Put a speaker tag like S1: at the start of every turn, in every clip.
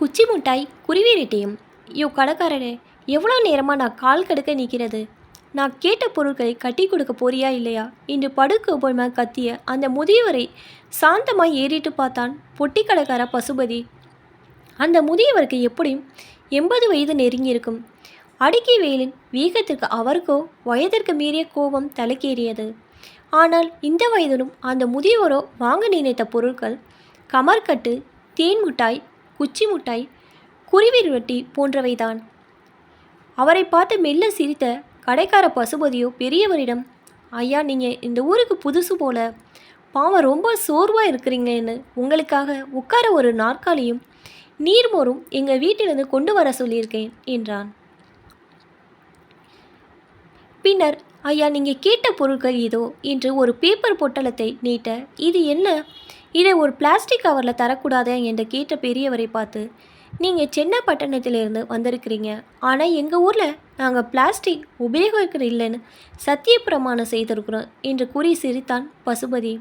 S1: குச்சி முட்டாய் குருவி ரெட்டியும் யோ கடைக்காரரே எவ்வளோ நேரமாக நான் கால் கடுக்க நிற்கிறது? நான் கேட்ட பொருட்களை கட்டி கொடுக்க போறியா இல்லையா? என்று படுக்கோபமாக கத்திய அந்த முதியவரை சாந்தமாய் ஏறிட்டு பார்த்தான் பொட்டி கடைக்கார பசுபதி. அந்த முதியவருக்கு எப்படியும் எண்பது வயது நெருங்கியிருக்கும்? அடுக்கி வெயிலின் வேகத்திற்கு அவருக்கோ வயதிற்கு மீறிய கோபம் தலைக்கேறியது. ஆனால் இந்த வயதிலும் அந்த முதியவரோ வாங்க நினைத்த பொருட்கள் கமர்கட்டு தேன் மிட்டாய் குச்சி மிட்டாய் குருவி ரொட்டி போன்றவைதான். அவரை பார்த்து மெல்ல சிரித்த கடைக்கார பசுபதியோ பெரியவரிடம் ஐயா நீங்கள் இந்த ஊருக்கு புதுசு போல. பாவம் ரொம்ப சோர்வாக இருக்கிறீங்கன்னு உங்களுக்காக உட்கார ஒரு நாற்காலியும் நீர்மோரும் எங்கள் வீட்டிலிருந்து கொண்டு வர சொல்லியிருக்கேன் என்றான். பின்னர் ஐயா நீங்கள் கேட்ட பொருட்கள் இதோ என்று ஒரு பேப்பர் பொட்டலத்தை நீட்ட இது என்ன? இதை ஒரு பிளாஸ்டிக் கவரில் தரக்கூடாதே என்று கேட்ட பெரியவரை பார்த்து நீங்கள் சென்னை பட்டணத்திலேருந்து வந்திருக்கிறீங்க. ஆனால் எங்கள் ஊரில் நாங்கள் பிளாஸ்டிக் உபயோகிக்கிற இல்லைன்னு சத்திய பிரமாணம் செய்திருக்கிறோம் என்று கூறி சிரித்தான் பசுபதி.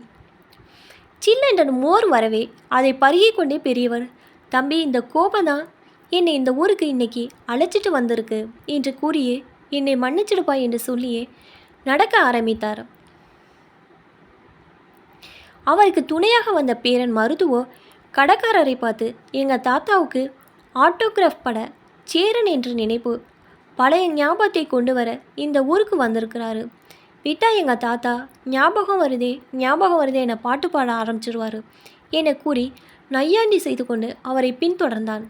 S1: சில்லென்ற மோர் வரவே அதை பருகிக் கொண்டே பெரியவர் தம்பி இந்த கோபம்தான் என்னை இந்த ஊருக்கு இன்னைக்கு அழைச்சிட்டு வந்திருக்கு என்று கூறியே என்னை மன்னிச்சிடுப்பா என்று சொல்லியே நடக்க ஆரம்பித்தார். அவருக்கு துணையாக வந்த பேரன் மருதுவோ கடைக்காரரை பார்த்து எங்கள் தாத்தாவுக்கு ஆட்டோகிராஃப் பட சேரன் என்று நினைப்பு. பழைய ஞாபகத்தை கொண்டு வர இந்த ஊருக்கு வந்திருக்கிறாரு. விட்டா எங்கள் தாத்தா ஞாபகம் வருதே ஞாபகம் வருதே என பாட்டு பாட ஆரம்பிச்சிருவார் என கூறி நையாண்டி செய்து கொண்டு அவரை பின்தொடர்ந்தான்.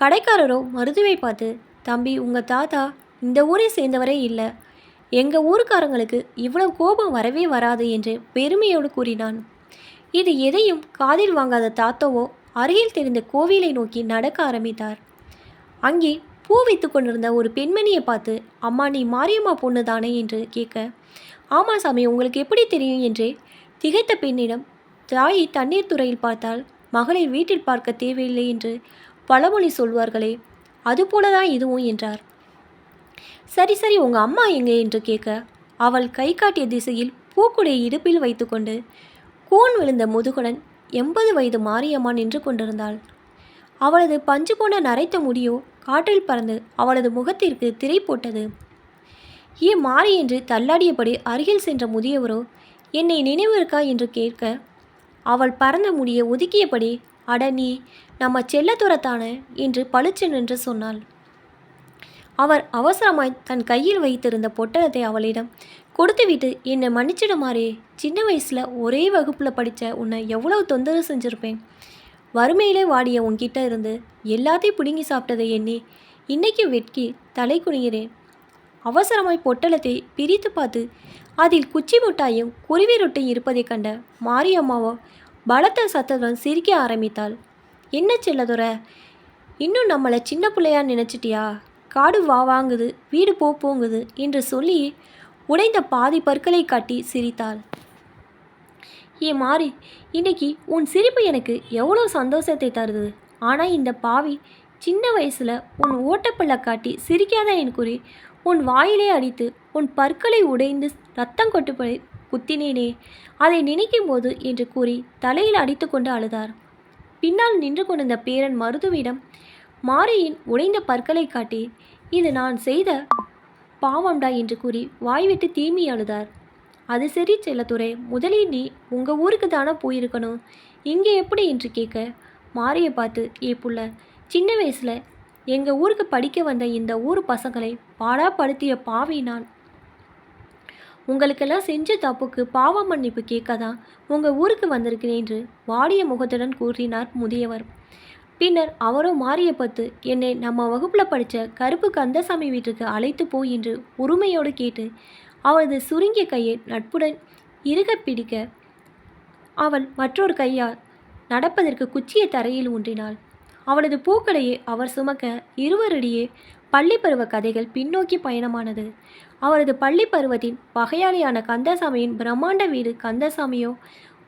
S1: கடைக்காரரோ மருதுவை பார்த்து தம்பி உங்கள் தாத்தா இந்த ஊரை சேர்ந்தவரே இல்லை. எங்கள் ஊருக்காரங்களுக்கு இவ்வளவு கோபம் வரவே வராது என்று பெருமையோடு கூறினான். இது எதையும் காதில் வாங்காத தாத்தாவோ அருகில் தெரிந்த கோவிலை நோக்கி நடக்க ஆரம்பித்தார். அங்கே பூ வைத்து கொண்டிருந்த ஒரு பெண்மணியை பார்த்து அம்மா நீ மாரியம்மா பொண்ணு தானே? என்று கேட்க ஆமாம் சாமி உங்களுக்கு எப்படி தெரியும்? என்றே திகைத்த பெண்ணிடம் தாயை தண்ணீர் துறையில் பார்த்தால் மகளை வீட்டில் பார்க்க தேவையில்லை என்று பழமொழி சொல்வார்களே அதுபோலதான் இதுவும் என்றார். சரி சரி உங்கள் அம்மா எங்கே என்று கேட்க அவள் கை காட்டிய திசையில் பூக்குடையை இடுப்பில் வைத்துக்கொண்டு கூன் விழுந்த முதுகுடன் எண்பது வயது மாரியம்மா நின்று கொண்டிருந்தாள். அவளது பஞ்சு போன நரைத்த முடியோ காற்றில் பறந்து அவளது முகத்திற்கு திரை போட்டது. ஏ மாறி என்று தள்ளாடியபடி அருகில் சென்ற முதியவரோ என்னை நினைவு இருக்கா? என்று கேட்க அவள் பறந்த முடியை ஒதுக்கியபடி அட நீ நம்ம செல்லத்துரத்தான என்று பளிச்சென்று சொன்னாள். அவர் அவசரமாய் தன் கையில் வைத்திருந்த பொட்டலத்தை அவளிடம் கொடுத்துவிட்டு என்னை மன்னிச்சிடுமாறே. சின்ன வயசில் ஒரே வகுப்பில் படித்த உன்னை எவ்வளவு தொந்தரவு செஞ்சுருப்பேன். வறுமையிலே வாடிய உன்கிட்ட இருந்து எல்லாத்தையும் பிடுங்கி சாப்பிட்டதை எண்ணி இன்னைக்கு வெட்கி தலை குனிகிறேன். அவசரமாய் பொட்டலத்தை பிரித்து பார்த்து அதில் குச்சி முட்டாயும் குருவி ரொட்டையும் இருப்பதைக் கண்ட மாரியம்மாவோ பலத்த சத்தத்துடன் சிரிக்க ஆரம்பித்தாள். என்ன செல்லதுரை இன்னும் நம்மளை சின்ன பிள்ளையா நினச்சிட்டியா? காடு வா வாங்குது வீடு போ போங்குது என்று சொல்லி உடைந்த பாதி பற்களை காட்டி சிரித்தாள். ஏ மாறி இன்னைக்கு உன் சிரிப்பு எனக்கு எவ்வளோ சந்தோஷத்தை தருது. ஆனால் இந்த பாவி சின்ன வயசில் உன் ஓட்டப்பள்ள காட்டி சிரிக்காத என் கூறி உன் வாயிலே அடித்து உன் பற்களை உடைந்து ரத்தம் கொட்டுப்படி குத்தினேனே அதை நினைக்கும் போது என்று கூறி தலையில் அடித்து கொண்டு அழுதார். பின்னால் நின்று கொண்டிருந்த பேரன் மருதுவிடம் மாரியின் உடைந்த பற்களை காட்டி இது நான் செய்த பாவம்டா என்று கூறி வாய்விட்டு தீமி அழுதார். அது சரி செல்லத்துறை முதலில் நீ உங்கள் ஊருக்கு தானே போயிருக்கணும். இங்கே எப்படி? என்று கேட்க மாரியை பார்த்து ஏ புள்ள சின்ன வயசில் எங்கள் ஊருக்கு படிக்க வந்த இந்த ஊர் பசங்களை பாடாப்படுத்திய பாவி நான். உங்களுக்கெல்லாம் செஞ்ச தப்புக்கு பாவ மன்னிப்பு கேட்க தான் உங்கள் ஊருக்கு வந்திருக்கிறேன் என்று வாடிய முகத்துடன் கூறினார் முதியவர். பின்னர் அவரோ மாறிய பத்து என்னை நம்ம வகுப்பில் படித்த கருப்பு கந்தசாமி வீட்டுக்கு அழைத்து போய் என்று உரிமையோடு கேட்டு அவளது சுருங்கிய கையை நட்புடன் இறுக பிடிக்க அவள் மற்றொரு கையால் நடப்பதற்கு குச்சியை தரையில் ஊன்றினாள். அவளது பூக்களையே அவர் சுமக்க இருவரிடையே பள்ளி பருவ கதைகள் பின்னோக்கி பயணமானது. அவரது பள்ளி பருவத்தின் பகையாளியான கந்தசாமியின் பிரம்மாண்ட வீடு கந்தசாமியோ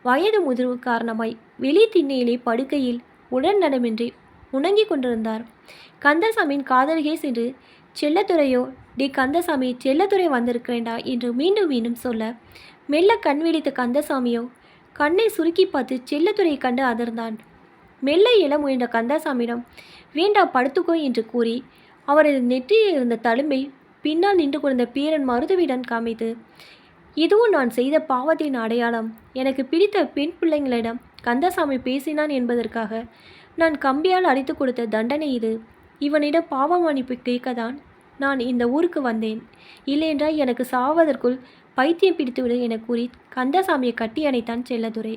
S1: வயது முதிர்வு காரணமாய் வெளி திண்ணையிலே படுக்கையில் உடன் நடமின்றி உணங்கிக் கொண்டிருந்தார். கந்தசாமியின் காதலிகே சென்று செல்லத்துறையோ? டி கந்தசாமி செல்லத்துறை வந்திருக்கிறேண்டா என்று மீண்டும் மீண்டும் சொல்ல மெல்ல கண் விழித்த கந்தசாமியோ கண்ணை சுருக்கி பார்த்து செல்லத்துறையை கண்டு அதிர்ந்தான். மெல்ல இள முயன்ற கந்தசாமியிடம் வேண்டா படுத்துக்கோ என்று கூறி அவரது நெற்றியில் இருந்த தழும்பை பின்னால் நின்று கொண்ட பேரன் மருதுவிடன் காமித்து இதுவும் நான் செய்த பாவத்தின் அடையாளம். எனக்கு பிடித்த பெண் பிள்ளைங்களிடம் கந்தசாமி பேசினான் என்பதற்காக நான் கம்பியால் அடித்து கொடுத்த தண்டனை இது. இவனிடம் பாவ மன்னிப்பு கேட்கத்தான் நான் இந்த ஊருக்கு வந்தேன். இல்லையென்றால் எனக்கு சாவதற்குள் பைத்தியம் பிடித்துவிடு என கூறி கந்தசாமியை கட்டி அணைத்தான் செல்லதுரை.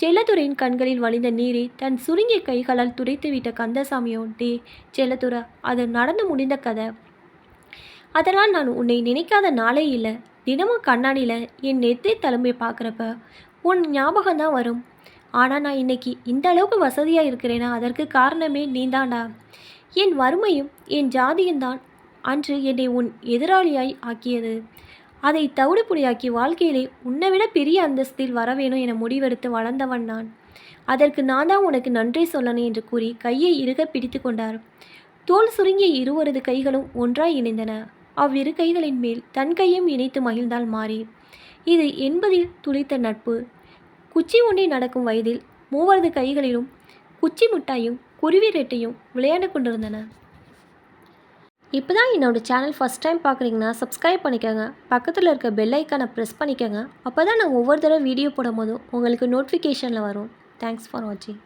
S1: செல்லதுரையின் கண்களில் வழிந்த நீரை தன் சுருங்கிய கைகளால் துடைத்துவிட்ட கந்தசாமியோ டே செல்லதுரை அது நடந்து முடிந்த கதை. அதனால் நான் உன்னை நினைக்காத நாளே இல்லை. தினமும் கண்ணாடியில் என் நெத்தை தலைமையை பார்க்குறப்ப உன் ஞாபகம் தான் வரும். ஆனால் நான் இன்னைக்கு இந்த அளவுக்கு வசதியாக இருக்கிறேனா? அதற்கு காரணமே நீதாண்டா. என் வறுமையும் என் ஜாதியும் தான் அன்று என்னை உன் எதிராளியாய் ஆக்கியது. அதை தவிடுபொடியாக்கி வாழ்க்கையிலே உன்னை விட பெரிய அந்தஸ்தில் வர வேணும் என முடிவெடுத்து வளர்ந்தவன் நான். அதற்கு நான் தான் உனக்கு நன்றி சொல்லணும் என்று கூறி கையை இறுக பிடித்து கொண்டார். தோல் சுருங்கிய இருவரது கைகளும் ஒன்றாய் இணைந்தன. அவ்விரு கைகளின் மேல் தன் கையும் இணைத்து மகிழ்ந்தாள் மாறி இது எண்பதில் துளித்த நட்பு. குச்சி ஒன்றி நடக்கும் வயதில் மூவரது கைகளிலும் குச்சி மிட்டாயும் குருவி ரெட்டையும் விளையாண்டு கொண்டிருந்தன. இப்போ தான் என்னோடய சேனல் ஃபஸ்ட் டைம் பார்க்குறீங்கன்னா சப்ஸ்கிரைப் பண்ணிக்கோங்க. பக்கத்தில் இருக்க பெல் ஐக்கானை ப்ரெஸ் பண்ணிக்கோங்க. அப்போ தான் நான் ஒவ்வொரு தடவை வீடியோ போடும் போதும் உங்களுக்கு நோட்டிஃபிகேஷனில் வரும். தேங்க்ஸ் ஃபார் வாட்சிங்